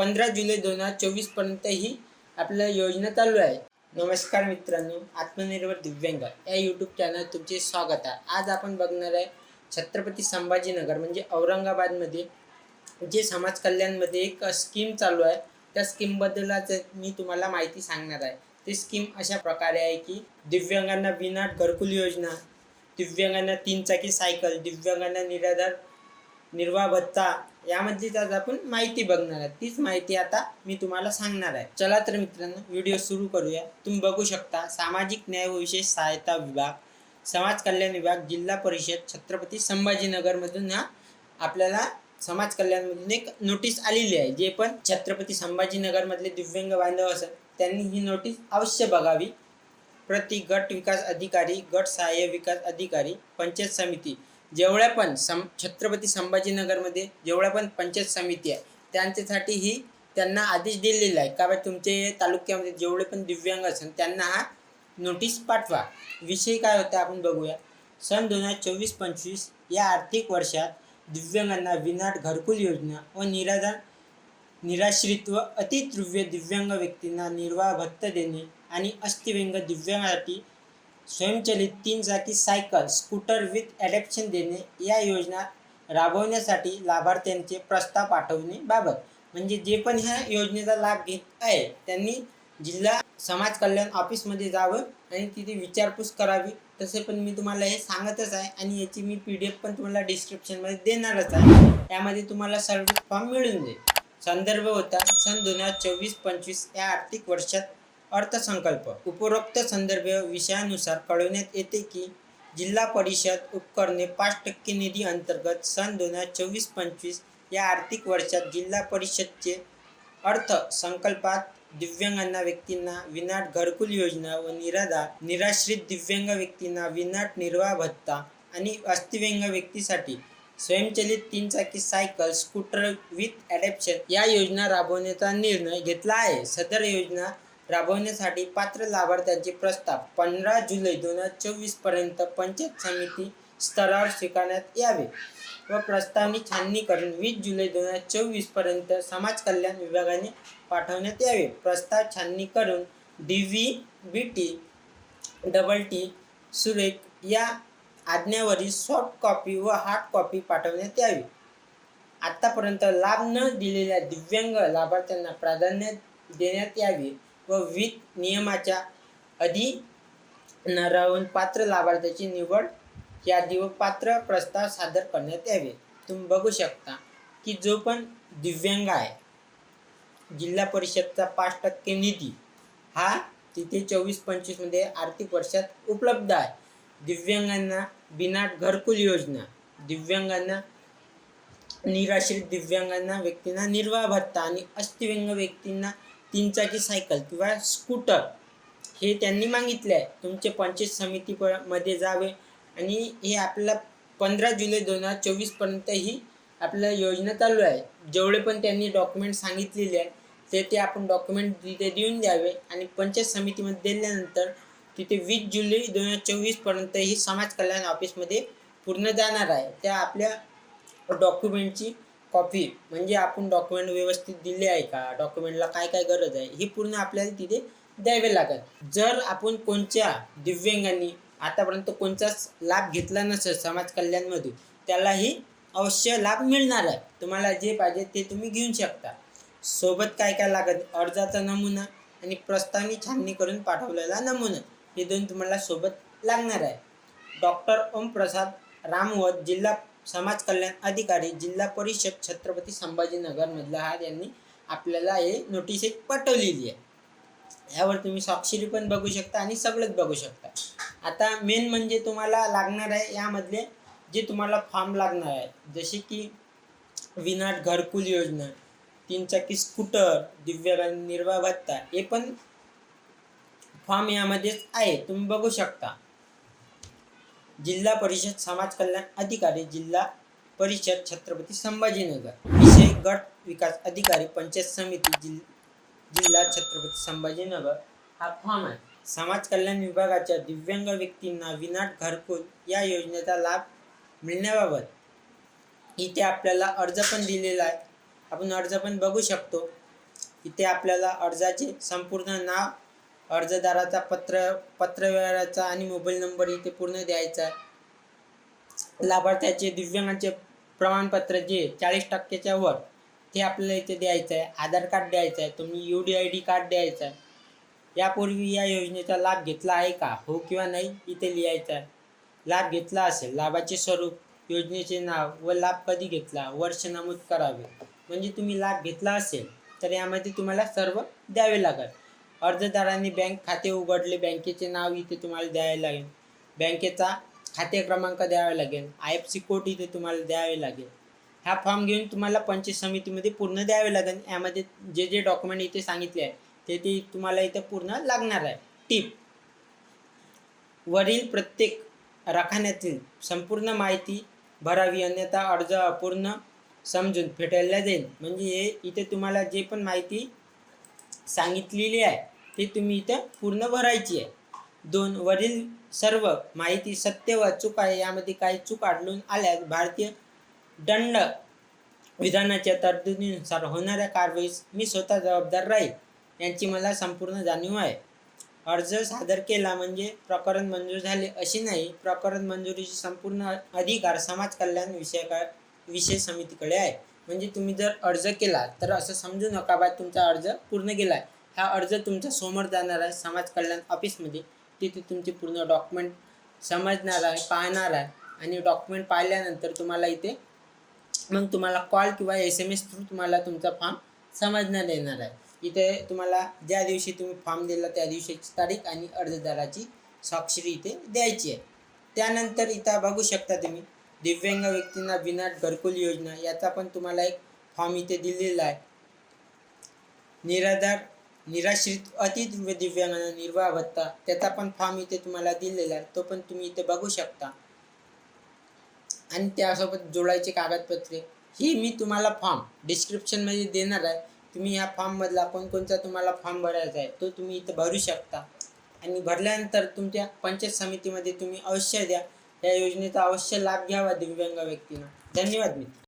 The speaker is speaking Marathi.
पंधरा जुलै दोन हजार चोवीसपर्यंत ही आपल्या योजना चालू आहे. नमस्कार मित्रांनो आत्मनिर्भर दिव्यांग या यूट्यूब चॅनल तुमचे स्वागत आहे. आज आपण बघणार आहे छत्रपती संभाजीनगर म्हणजे औरंगाबादमध्ये जे समाज कल्याणमध्ये एक स्कीम चालू आहे. त्या स्कीमबद्दलच मी तुम्हाला माहिती सांगणार आहे. ती स्कीम अशा प्रकारे आहे की दिव्यांगांना विनाट घरकुल योजना दिव्यांगांना तीन चाकी सायकल दिव्यांगांना निराधार निर्वाह भत्ता यामधलीच आज आपण माहिती बघणार आहे. तीच माहिती आता मी तुम्हाला सांगणार आहे. चला तर मित्रांनो व्हिडिओ सुरू करूया. तुम्ही बघू शकता सामाजिक न्याय व विशेष सहायता विभाग समाज कल्याण विभाग जिल्हा परिषद छत्रपती संभाजीनगरमधून हा आपल्याला समाज कल्याणमधून एक नोटीस आलेली आहे. जे पण छत्रपती संभाजीनगरमधले दिव्यांग बांधव असत त्यांनी ही नोटीस अवश्य बघावी. प्रति गट विकास अधिकारी गट सहाय्य विकास अधिकारी पंचायत समिती जेवढ्या पण सम छत्रपती संभाजीनगरमध्ये जेवढ्या पण पंचायत समिती आहे त्यांच्यासाठी ही त्यांना आदेश दिलेला आहे. का बा तुमचे तालुक्यामध्ये जेवढे पण दिव्यांग असेल त्यांना हा नोटीस पाठवा. विषय काय होता आपण बघूया. सन दोन हजार चोवीस पंचवीस या आर्थिक वर्षात दिव्यांगांना विनाट घरकुल योजना व निराधार निराश्रित व अतितृव्य दिव्यांग व्यक्तींना निर्वाह भत्ता देणे आणि अस्थिव्यंग दिव्यांगासाठी स्वयंचलित तीन चाकी सायकल स्कूटर विथ ॲडॅप्शन देणे या योजना राबवण्यासाठी लाभार्थ्यांचे प्रस्ताव पाठवणे बाबत. म्हणजे जे पण ह्या योजनेचा लाभ घेत आहे त्यांनी जिल्हा समाज कल्याण ऑफिसमध्ये जावं आणि तिथे विचारपूस करावी. तसे पण मी तुम्हाला हे सांगतच आहे आणि याची मी पी डी एफ पण तुम्हाला डिस्क्रिप्शनमध्ये देणारच आहे. त्यामध्ये तुम्हाला सर्व फॉर्म मिळून जाईल. संदर्भ होता सन दोन हजार चोवीस पंचवीस या आर्थिक वर्षात अर्थसंकल्प. उपरोक्त संदर्भ विषयानुसार कळवण्यात येते की जिल्हा परिषद उपकरणे पाच टक्के निधी अंतर्गत सन दोन हजार चोवीस पंचवीस या आर्थिक वर्षात जिल्हा परिषदचे अर्थसंकल्पात दिव्यांगांना व्यक्तींना विनाट घरकुल योजना व निराधार निराश्रित दिव्यांग व्यक्तींना विनाट निर्वाह भत्ता आणि अस्थिव्यंग व्यक्तीसाठी स्वयंचलित तीन चाकी सायकल स्कूटर विथ ॲडॅप्शन या योजना राबवण्याचा निर्णय घेतला आहे. सदर योजना राबवण्यासाठी पात्र लाभार्थ्यांचे प्रस्ताव पंधरा जुलै दोन हजार चोवीसपर्यंत पंचायत समिती स्तरावर स्वीकारण्यात यावे व प्रस्तावनी छाननी करून वीस जुलै दोन हजार चोवीसपर्यंत समाज कल्याण विभागाने पाठवण्यात यावे. प्रस्ताव छाननी करून D V B T double T सुरेख या आज्ञावरील सॉफ्ट कॉपी व हार्ड कॉपी पाठवण्यात यावी. आत्तापर्यंत लाभ न दिलेल्या दिव्यांग लाभार्थ्यांना प्राधान्य देण्यात यावे. व वित नियमाच्या अधीन राहून पात्र लाभार्थ्याची निवड यादी व पात्र प्रस्ताव सादर करण्यात यावे. तुम्ही बघू शकता की जो पण दिव्यांग आहे जिल्हा परिषदचा पाच टक्के निधी हा तिथे चोवीस पंचवीसमध्ये आर्थिक वर्षात उपलब्ध आहे. दिव्यांगांना बिनाट घरकुल योजना दिव्यांगांना निराश्रित दिव्यांगांना व्यक्तींना निर्वाह भत्ता आणि अस्थिव्यंग व्यक्तींना तीन चाकी सायकल किंवा स्कूटर हे त्यांनी मागितले आहे. तुमचे पंचायत समिती प मध्ये जावे आणि हे आपल्याला पंधरा जुलै दोन हजार चोवीसपर्यंत ही आपल्या योजना चालू आहे. जेवढे पण त्यांनी डॉक्युमेंट सांगितलेले आहे ते ते आपण डॉक्युमेंट तिथे देऊन द्यावे आणि पंचायत समितीमध्ये दिल्यानंतर तिथे वीस जुलै दोन हजार चोवीसपर्यंत ही समाज कल्याण ऑफिसमध्ये पूर्ण जाणार आहे. त्या आपल्या डॉक्युमेंटची कॉपी म्हणजे आपण डॉक्युमेंट व्यवस्थित दिले आहे का? डॉक्युमेंटला काय काय गरज आहे? ही पूर्ण आपल्याला तिथे द्यावे लागत जर आपण कोणत्या दिव्यांगांनी आतापर्यंत कोणताच लाभ घेतला नसेल समाज कल्याणमधून त्यालाही अवश्य लाभ मिळणार आहे. तुम्हाला जे पाहिजे ते तुम्ही घेऊ शकता. सोबत काय काय लागत? अर्जाचा नमुना आणि प्रस्तावनी छाननी करून पाठवलेला नमुना. हे दोन तुम्हाला सोबत लागणार आहे. डॉक्टर ओमप्रसाद रामवत जिल्हा समाज कल्याण अधिकारी जिल्हा परिषद छत्रपती संभाजीनगरमधला हा यांनी आपल्याला हे नोटीस एक पाठवलेली आहे. यावर तुम्ही स्वाक्षरी पण बघू शकता आणि सगळंच बघू शकता. आता मेन म्हणजे तुम्हाला लागणार आहे यामधले जे तुम्हाला फॉर्म लागणार आहे. जसे की विनाट घरकुल योजना तीन चाकी स्कूटर दिव्यांग निर्वाह भत्ता हे पण फॉर्म यामध्येच आहे. तुम्ही बघू शकता. जिल्हा परिषद समाज कल्याण अधिकारी जिल्हा परिषद छत्रपती संभाजीनगर. विषय गट विकास अधिकारी पंचायत समिती जिल जिल्हा छत्रपती संभाजीनगर. हा फॉर्म आहे. समाज कल्याण विभागाच्या दिव्यांग व्यक्तींना विनाट घरकुल या योजनेचा लाभ मिळण्याबाबत इथे आपल्याला अर्ज पण दिलेला आहे. आपण अर्ज पण बघू शकतो. इथे आपल्याला अर्जाचे संपूर्ण नाव अर्जदाराचा पत्र पत्रव्यवहाराचा आणि मोबाईल नंबर इथे पूर्ण द्यायचा लाभार्थ्याचे दिव्यांगाचे प्रमाणपत्र जे चाळीस टक्क्याच्या वर ते आपल्याला इथे द्यायचं आहे. आधार कार्ड द्यायचं आहे. तुम्ही U D I D card द्यायचं आहे. यापूर्वी या योजनेचा लाभ घेतला आहे का? हो किंवा नाही इथे लिहायचं आहे. लाभ घेतला असेल. लाभाचे स्वरूप योजनेचे नाव व लाभ कधी घेतला? वर्ष नमूद करावे. म्हणजे तुम्ही लाभ घेतला असेल तर यामध्ये तुम्हाला सर्व द्यावे लागेल. अर्जदारांनी बँक खाते उघडले. बँकेचे नाव इथे तुम्हाला द्यावे लागेल. बँकेचा खाते क्रमांक द्यावा लागेल. आय एफ सी कोड इथे तुम्हाला द्यावे लागेल. हा फॉर्म घेऊन तुम्हाला पंचायत समितीमध्ये पूर्ण द्यावे लागेल. यामध्ये जे जे डॉक्युमेंट इथे सांगितले आहे ते ते तुम्हाला इथे पूर्ण लागणार आहे. टीप. वरील प्रत्येक रखान्यातील संपूर्ण माहिती भरावी. अन्यथा अर्ज अपूर्ण समजून फेटाळला जाईल. म्हणजे हे इथे तुम्हाला जे पण माहिती सांगितलेली आहे. ते तुम्ही इथं पूर्ण भरायची आहे. दोन वरील सर्व माहिती सत्य व चूक आहे यामध्ये काही चूक आढळून आल्यास भारतीय दंड विधानाच्या तरतुदीनुसार होणाऱ्या कारवाईस मी स्वतः जबाबदार राहील यांची मला संपूर्ण जाणीव आहे. अर्ज सादर केला म्हणजे प्रकरण मंजूर झाले अशी नाही प्रकरण मंजुरीची संपूर्ण अधिकार समाज कल्याण विषयका विषय समितीकडे आहे. म्हणजे तुम्ही जर अर्ज केला तर असं समजू नका बा तुमचा अर्ज पूर्ण गेला आहे हा अर्ज तुमचा समोर जाणार आहे समाज कल्याण ऑफिसमध्ये. तिथे तुमचे पूर्ण डॉक्युमेंट समजणार आहे पाहणार आहे. आणि डॉक्युमेंट पाहिल्यानंतर तुम्हाला इथे मग तुम्हाला कॉल किंवा एस एम एस थ्रू तुम्हाला तुमचा फॉर्म समजण्यात येणार आहे. इथे तुम्हाला ज्या दिवशी तुम्ही फॉर्म दिला त्या दिवशीची तारीख आणि अर्जदाराची स्वाक्षरी इथे द्यायची आहे. त्यानंतर इथं बघू शकता तुम्ही दिव्यांग व्यक्तींना विनाट घरकुल योजना याचा पण तुम्हाला एक फॉर्म इथे दिलेला आहे. निराधार निराश्रित अति दिव्यांगांना निर्वाह भत्ता त्याचा पण फॉर्म इथे तुम्हाला दिलेला आहे. तो पण तुम्ही इथे बघू शकता. आणि त्यासोबत जोडायचे कागदपत्रे ही मी तुम्हाला फॉर्म डिस्क्रिप्शनमध्ये देणार आहे. तुम्ही ह्या फॉर्ममधला कोणकोणता तुम्हाला फॉर्म भरायचा आहे तो तुम्ही इथं भरू शकता. आणि भरल्यानंतर तुमच्या पंचायत समितीमध्ये तुम्ही अवश्य द्या. या योजनेचा अवश्य लाभ घ्यावा दिव्यांग व्यक्तीनं. धन्यवाद मित्र.